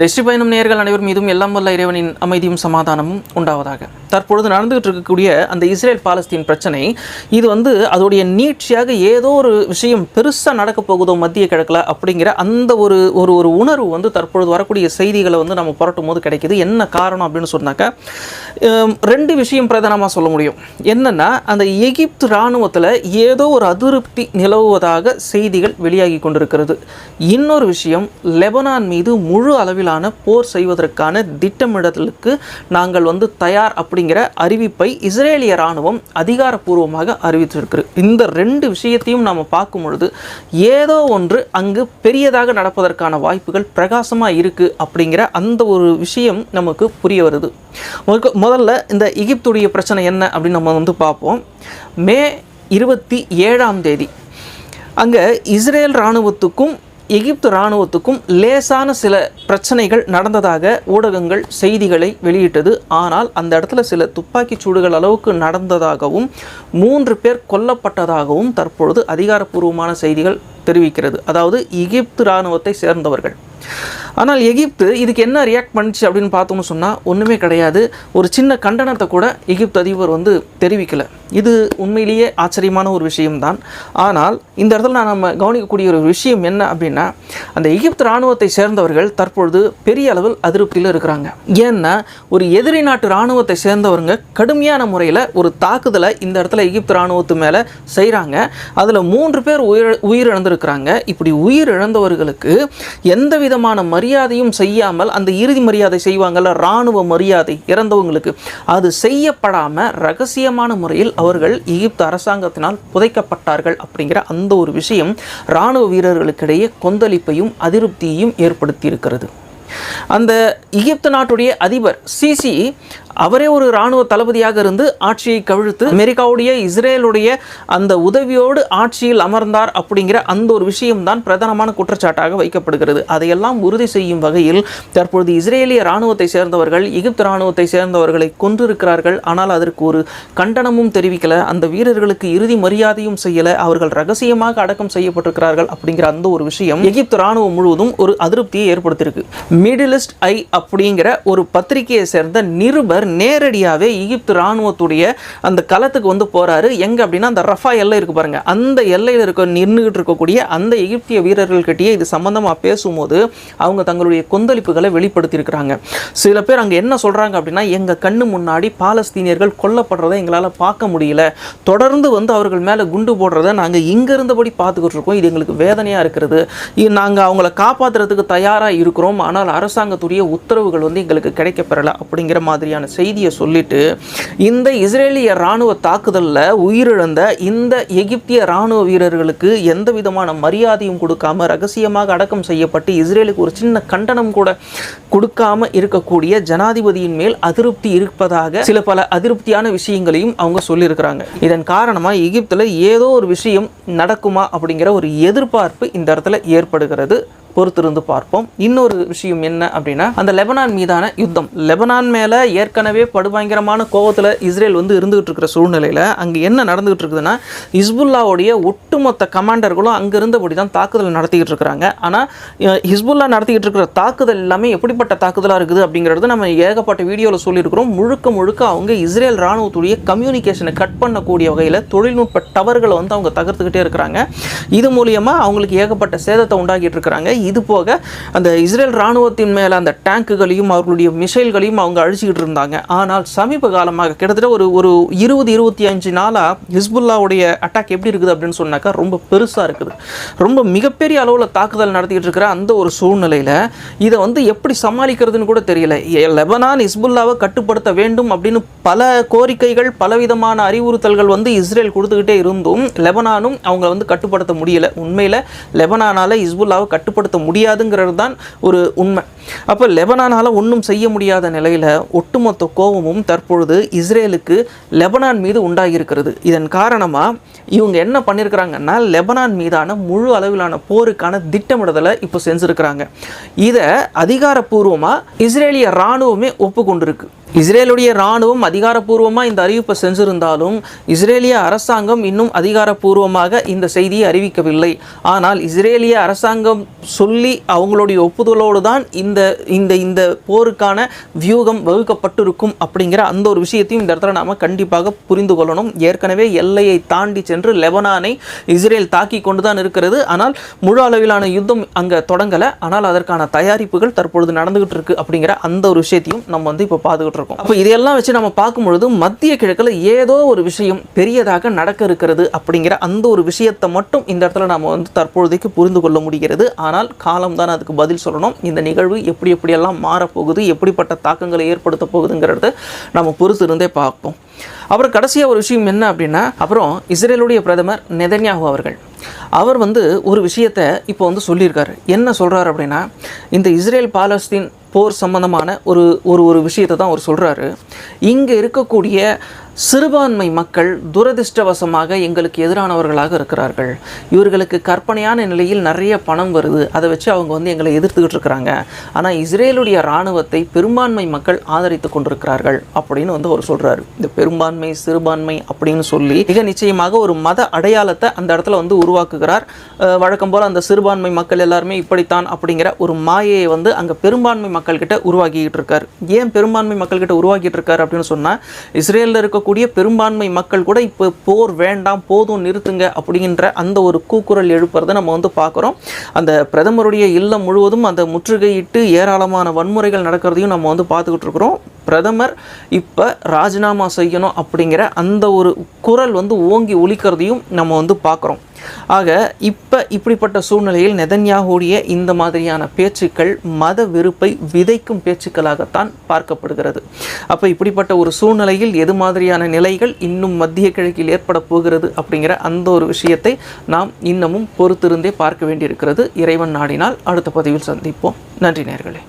வெற்றி பயணம் நேர்கள் அனைவர் மீதும் எல்லாம் வல்ல இறைவனின் அமைதியும் சமாதானமும் உண்டாவதாக. தற்பொழுது நடந்துகிட்டு இருக்கக்கூடிய அந்த இஸ்ரேல் பாலஸ்தீன் பிரச்சனை இது வந்து அதோடைய நீட்சியாக ஏதோ ஒரு விஷயம் பெருசாக நடக்க போகுதோ மத்திய கிழக்கில் அப்படிங்கிற அந்த ஒரு ஒரு ஒரு உணர்வு வந்து தற்பொழுது வரக்கூடிய செய்திகளை வந்து நம்ம புரட்டும் போது கிடைக்கிது. என்ன காரணம் அப்படின்னு சொன்னாக்கா ரெண்டு விஷயம் பிரதானமாக சொல்ல முடியும். என்னென்னா அந்த எகிப்து இராணுவத்தில் ஏதோ ஒரு அதிருப்தி நிலவுவதாக செய்திகள் வெளியாகி கொண்டிருக்கிறது. இன்னொரு விஷயம் லெபனான் மீது முழு அளவில் அளவிலான போர் செய்வதற்கான திட்டமிடலுக்கு நாங்கள் வந்து தயார் அப்படிங்கிற அறிவிப்பை இஸ்ரேலிய இராணுவம் அதிகாரப்பூர்வமாக அறிவித்திருக்கு இந்த ரெண்டு விஷயத்தையும் நாம் பார்க்கும் பொழுது ஏதோ ஒன்று அங்கு பெரியதாக நடப்பதற்கான வாய்ப்புகள் பிரகாசமாக இருக்குது அப்படிங்கிற அந்த ஒரு விஷயம் நமக்கு புரிய வருது. முதல்ல- முதல்ல இந்த எகிப்துடைய பிரச்சனை என்ன அப்படின்னு நம்ம வந்து பார்ப்போம். மே இருபத்தி ஏழாம் தேதி அங்கே இஸ்ரேல் இராணுவத்துக்கும் எகிப்து இராணுவத்துக்கும் லேசான சில பிரச்சனைகள் நடந்ததாக ஊடகங்கள் செய்திகளை வெளியிட்டது. ஆனால் அந்த இடத்துல சில துப்பாக்கிச் சூடுகள் அளவுக்கு நடந்ததாகவும் மூன்று பேர் கொல்லப்பட்டதாகவும் தற்பொழுது அதிகாரப்பூர்வமான செய்திகள் தெரிவிக்கிறது. அதாவது எகிப்து இராணுவத்தை சேர்ந்தவர்கள். ஆனால் எகிப்து இதுக்கு என்ன ரியாக்ட் பண்ணுச்சு அப்படின்னு பார்த்தோம்னு சொன்னால் ஒன்றுமே கிடையாது. ஒரு சின்ன கண்டனத்தை கூட எகிப்து அதிபர் வந்து தெரிவிக்கலை. இது உண்மையிலேயே ஆச்சரியமான ஒரு விஷயம்தான். ஆனால் இந்த இடத்துல நான் நம்ம கவனிக்கக்கூடிய ஒரு விஷயம் என்ன அப்படின்னா அந்த எகிப்து இராணுவத்தை சேர்ந்தவர்கள் தற்பொழுது பெரிய அளவில் அதிருப்தியில் இருக்கிறாங்க. ஏன்னா ஒரு எதிரி நாட்டு இராணுவத்தை சேர்ந்தவருங்க கடுமையான முறையில் ஒரு தாக்குதலை இந்த இடத்துல எகிப்து இராணுவத்து மேலே செய்கிறாங்க அதில் மூன்று பேர் உயிர் உயிரிழந்திருக்கிறாங்க. இப்படி உயிரிழந்தவர்களுக்கு எந்த விதமான மரியாதையும் செய்யாமல் அந்த இறுதி மரியாதை செய்வாங்கல்ல இராணுவ மரியாதை இறந்தவங்களுக்கு. அது செய்யப்படாமல் ரகசியமான முறையில் அவர்கள் எகிப்து அரசாங்கத்தினால் புதைக்கப்பட்டார்கள் அப்படிங்கிற அந்த ஒரு விஷயம் இராணுவ வீரர்களுக்கிடையே கொந்தளிப்பையும் அதிருப்தியையும் ஏற்படுத்தி இருக்கிறது அந்த எகிப்து நாட்டுடைய அதிபர் சிசி அவரே ஒரு இராணுவ தளபதியாக இருந்து ஆட்சியை கவிழ்த்து அமெரிக்காவுடைய இஸ்ரேலுடைய அந்த உதவியோடு ஆட்சியில் அமர்ந்தார் அப்படிங்கிற அந்த ஒரு விஷயம்தான் பிரதானமான குற்றச்சாட்டாக வைக்கப்படுகிறது. அதையெல்லாம் உறுதி செய்யும் வகையில் தற்பொழுது இஸ்ரேலிய இராணுவத்தை சேர்ந்தவர்கள் எகிப்து இராணுவத்தை சேர்ந்தவர்களை கொன்றிருக்கிறார்கள். ஆனால் அதற்கு ஒரு கண்டனமும் தெரிவிக்கல. அந்த வீரர்களுக்கு இறுதி மரியாதையும் செய்யல. அவர்கள் ரகசியமாக அடக்கம் செய்யப்பட்டிருக்கிறார்கள் அப்படிங்கிற அந்த ஒரு விஷயம் எகிப்து இராணுவம் முழுவதும் ஒரு அதிருப்தியை ஏற்படுத்தியிருக்கு. மிடிலிஸ்ட் ஐ அப்படிங்கிற ஒரு பத்திரிகையை சேர்ந்த நிருபர் நேரடியாகவே எகிப்து இராணுவத்துடைய அந்த களத்துக்கு வந்து போகிறாரு எங்கே அப்படின்னா அந்த ரஃபா எல்லை இருக்கு பாருங்கள் அந்த எல்லையில் இருக்க நின்றுகிட்டு இருக்கக்கூடிய அந்த எகிப்திய வீரர்கள்கிட்டயே இது சம்மந்தமாக பேசும்போது அவங்க தங்களுடைய கொந்தளிப்புகளை வெளிப்படுத்தியிருக்கிறாங்க. சில பேர் அங்கே என்ன சொல்கிறாங்க அப்படின்னா எங்கள் கண்ணு முன்னாடி பாலஸ்தீனியர்கள் கொல்லப்படுறதை எங்களால் பார்க்க முடியல. தொடர்ந்து வந்து அவர்கள் மேலே குண்டு போடுறதை நாங்கள் இங்கே இருந்தபடி பார்த்துக்கிட்டு இருக்கோம். இது எங்களுக்கு வேதனையாக இருக்கிறது. இது நாங்கள் அவங்கள காப்பாற்றுறதுக்கு தயாராக இருக்கிறோம். ஆனால் அரசாங்கத்துடைய உத்தரவுகள் வந்து எங்களுக்கு கிடைக்கப்பெறலை அப்படிங்கிற மாதிரியான செய்தியை சொல்லிட்டு இந்த இஸ்ரேலிய இராணுவ தாக்குதலில் உயிரிழந்த இந்த எகிப்திய இராணுவ வீரர்களுக்கு எந்த விதமான மரியாதையும் கொடுக்காம ரகசியமாக அடக்கம் செய்யப்பட்டு இஸ்ரேலுக்கு ஒரு சின்ன கண்டனம் கூட கொடுக்காம இருக்கக்கூடிய ஜனாதிபதியின் மேல் அதிருப்தி இருப்பதாக சில பல அதிருப்தியான விஷயங்களையும் அவங்க சொல்லியிருக்கிறாங்க. இதன் காரணமாக எகிப்தில் ஏதோ ஒரு விஷயம் நடக்குமா அப்படிங்கிற ஒரு எதிர்பார்ப்பு இந்த இடத்துல ஏற்படுகிறது. பொறுத்திருந்து பார்ப்போம். இன்னொரு விஷயம் என்ன அப்படின்னா அந்த லெபனான் மீதான யுத்தம். லெபனான் மேலே ஏற்கனவே படுபயங்கரமான கோவத்தில் இஸ்ரேல் வந்து இருந்துகிட்டு இருக்கிற சூழ்நிலையில் அங்கே என்ன நடந்துகிட்டு இருக்குதுன்னா ஹிஸ்புல்லாவுடைய ஒட்டுமொத்த கமாண்டர்களும் அங்கே இருந்தபடி தான் தாக்குதல் நடத்திக்கிட்டு இருக்கிறாங்க ஆனால் ஹிஸ்புல்லா நடத்திக்கிட்டு இருக்கிற தாக்குதல் எல்லாமே எப்படிப்பட்ட தாக்குதலாக இருக்குது அப்படிங்கிறது நம்ம ஏகப்பட்ட வீடியோவில் சொல்லியிருக்கிறோம். முழுக்க முழுக்க அவங்க இஸ்ரேல் ராணுவத்துடைய கம்யூனிகேஷனை கட் பண்ணக்கூடிய வகையில் தொழில்நுட்ப டவர்களை வந்து அவங்க தகர்த்துக்கிட்டே இருக்கிறாங்க. இது மூலியமாக அவங்களுக்கு ஏகப்பட்ட சேதத்தை உண்டாக்கிட்டு இருக்கிறாங்க இது போக அந்த இஸ்ரேல் ராணுவத்தின் மேலே அந்த டேங்குகளையும் அவர்களுடைய மிசைல்களையும் அவங்க அழிச்சிக்கிட்டு இருந்தாங்க. ஆனால் சமீப காலமாக கிட்டத்தட்ட ஒரு ஒரு இருபது இருபத்தி அஞ்சு நாளாக ஹிஸ்புல்லாவுடைய அட்டாக் எப்படி இருக்குது அப்படின்னு சொன்னாக்கா ரொம்ப பெருசாக இருக்குது. ரொம்ப மிகப்பெரிய அளவில் தாக்குதல் நடத்திக்கிட்டு இருக்கிற அந்த ஒரு சூழ்நிலையில் இதை வந்து எப்படி சமாளிக்கிறதுன்னு கூட தெரியல. லெபனான் ஹிஸ்புல்லாவை கட்டுப்படுத்த வேண்டும் அப்படின்னு பல கோரிக்கைகள் பலவிதமான அறிவுறுத்தல்கள் வந்து இஸ்ரேல் கொடுத்துக்கிட்டே இருந்தும் லெபனானும் அவங்க வந்து கட்டுப்படுத்த முடியல. உண்மையில் லெபனானால் ஹிஸ்புல்லாவை கட்டுப்படுத்த முடியாதுங்கிறது தான் ஒரு உண்மை. அப்போ லெபனானால் ஒன்றும் செய்ய முடியாத நிலையில் ஒட்டுமொத்த கோபமும் தற்பொழுது இஸ்ரேலுக்கு லெபனான் மீது உண்டாகியிருக்கிறது. இதன் காரணமாக இவங்க என்ன பண்ணியிருக்கிறாங்கன்னா லெபனான் மீதான முழு அளவிலான போருக்கான திட்டமிடுதலை இப்போ செஞ்சுருக்கிறாங்க. இதை அதிகாரப்பூர்வமாக இஸ்ரேலிய இராணுவமே ஒப்புக்கொண்டிருக்கு. இஸ்ரேலுடைய இராணுவம் அதிகாரப்பூர்வமாக இந்த அறிவிப்பை செஞ்சிருந்தாலும் இஸ்ரேலிய அரசாங்கம் இன்னும் அதிகாரப்பூர்வமாக இந்த செய்தியை அறிவிக்கவில்லை. ஆனால் இஸ்ரேலிய அரசாங்கம் சொல்லி அவங்களுடைய ஒப்புதலோடு தான் இந்த இந்த இந்த போருக்கான வியூகம் வகுக்கப்பட்டிருக்கும் அப்படிங்கிற அந்த ஒரு விஷயத்தையும் இந்த இடத்துல நாம் கண்டிப்பாக புரிந்து கொள்ளணும். ஏற்கனவே எல்லையை தாண்டி சென்று லெபனானை இஸ்ரேல் தாக்கி கொண்டு தான் இருக்கிறது. ஆனால் முழு அளவிலான யுத்தம் அங்கே தொடங்கலை. ஆனால் அதற்கான தயாரிப்புகள் தற்பொழுது நடந்துகிட்டு இருக்கு அப்படிங்கிற அந்த ஒரு விஷயத்தையும் நம்ம வந்து இப்போ பார்த்துக்கிட்டு போட்டிருக்கோம் அப்போ இதையெல்லாம் வச்சு நம்ம பார்க்கும்பொழுது மத்திய கிழக்கில் ஏதோ ஒரு விஷயம் பெரியதாக நடக்க இருக்கிறது அப்படிங்கிற அந்த ஒரு விஷயத்தை மட்டும் இந்த இடத்துல நம்ம வந்து தற்பொழுதைக்கு புரிந்து கொள்ள முடிகிறது. ஆனால் காலம் தான் அதுக்கு பதில் சொல்லணும். இந்த நிகழ்வு எப்படி எப்படியெல்லாம் மாறப்போகுது எப்படிப்பட்ட தாக்கங்களை ஏற்படுத்த போகுதுங்கிறது நம்ம பொறுத்து இருந்தே பார்ப்போம். அப்புறம் கடைசியாக ஒரு விஷயம் என்ன அப்படின்னா அப்புறம் இஸ்ரேலுடைய பிரதமர் நெதன்யாகு அவர்கள். அவர் வந்து ஒரு விஷயத்தை இப்போ வந்து சொல்லியிருக்காரு. என்ன சொல்கிறாரு அப்படின்னா இந்த இஸ்ரேல் பாலஸ்தீன் போர் சம்பந்தமான ஒரு ஒரு ஒரு விஷயத்தை தான் அவர் சொல்கிறாரு இங்கே இருக்கக்கூடிய சிறுபான்மை மக்கள் துரதிர்ஷ்டவசமாக எங்களுக்கு எதிரானவர்களாக இருக்கிறார்கள். இவர்களுக்கு கற்பனையான நிலையில் நிறைய பணம் வருது. அதை வச்சு அவங்க வந்து எங்களை எதிர்த்துக்கிட்டு இருக்கிறாங்க. ஆனால் இஸ்ரேலுடைய இராணுவத்தை பெரும்பான்மை மக்கள் ஆதரித்து கொண்டிருக்கிறார்கள் அப்படின்னு வந்து அவர் சொல்கிறாரு இந்த பெரும்பான்மை சிறுபான்மை அப்படின்னு சொல்லி மிக நிச்சயமாக ஒரு மத அடையாளத்தை அந்த இடத்துல வந்து உருவாக்குகிறார். வழக்கம் போல் அந்த சிறுபான்மை மக்கள் எல்லாருமே இப்படித்தான் அப்படிங்கிற ஒரு மாயையை வந்து அங்கே பெரும்பான்மை மக்கள்கிட்ட உருவாக்கிட்டு இருக்கார். ஏன் பெரும்பான்மை மக்கள்கிட்ட உருவாக்கிட்டு இருக்கார் அப்படின்னு சொன்னால் இஸ்ரேலில் இருக்க இருக்கக்கூடிய பெரும்பான்மை மக்கள் கூட இப்போ போர் வேண்டாம் போதும் நிறுத்துங்க அப்படிங்கிற அந்த ஒரு கூக்குரல் எழுப்புறதை நம்ம வந்து பார்க்குறோம். அந்த பிரதமருடைய இல்லம் முழுவதும் அந்த முற்றுகையிட்டு ஏராளமான வன்முறைகள் நடக்கிறதையும் நம்ம வந்து பார்த்துக்கிட்டு இருக்கிறோம். பிரதமர் இப்போ ராஜினாமா செய்யணும் அப்படிங்கிற அந்த ஒரு குரல் வந்து ஓங்கி ஒழிக்கிறதையும் நம்ம வந்து பார்க்குறோம். ஆக இப்போ இப்படிப்பட்ட சூழ்நிலையில் நெதன்யாகுடைய இந்த மாதிரியான பேச்சுக்கள் மத வெறுப்பை விதைக்கும் பேச்சுக்களாகத்தான் பார்க்கப்படுகிறது. அப்போ இப்படிப்பட்ட ஒரு சூழ்நிலையில் எது மாதிரியான நிலைகள் இன்னும் மத்திய கிழக்கில் ஏற்பட போகிறது அப்படிங்கிற அந்த ஒரு விஷயத்தை நாம் இன்னமும் பொறுத்திருந்தே பார்க்க வேண்டியிருக்கிறது. இறைவன் நாடினால் அடுத்த பதிவில் சந்திப்போம். நன்றி நேர்களே.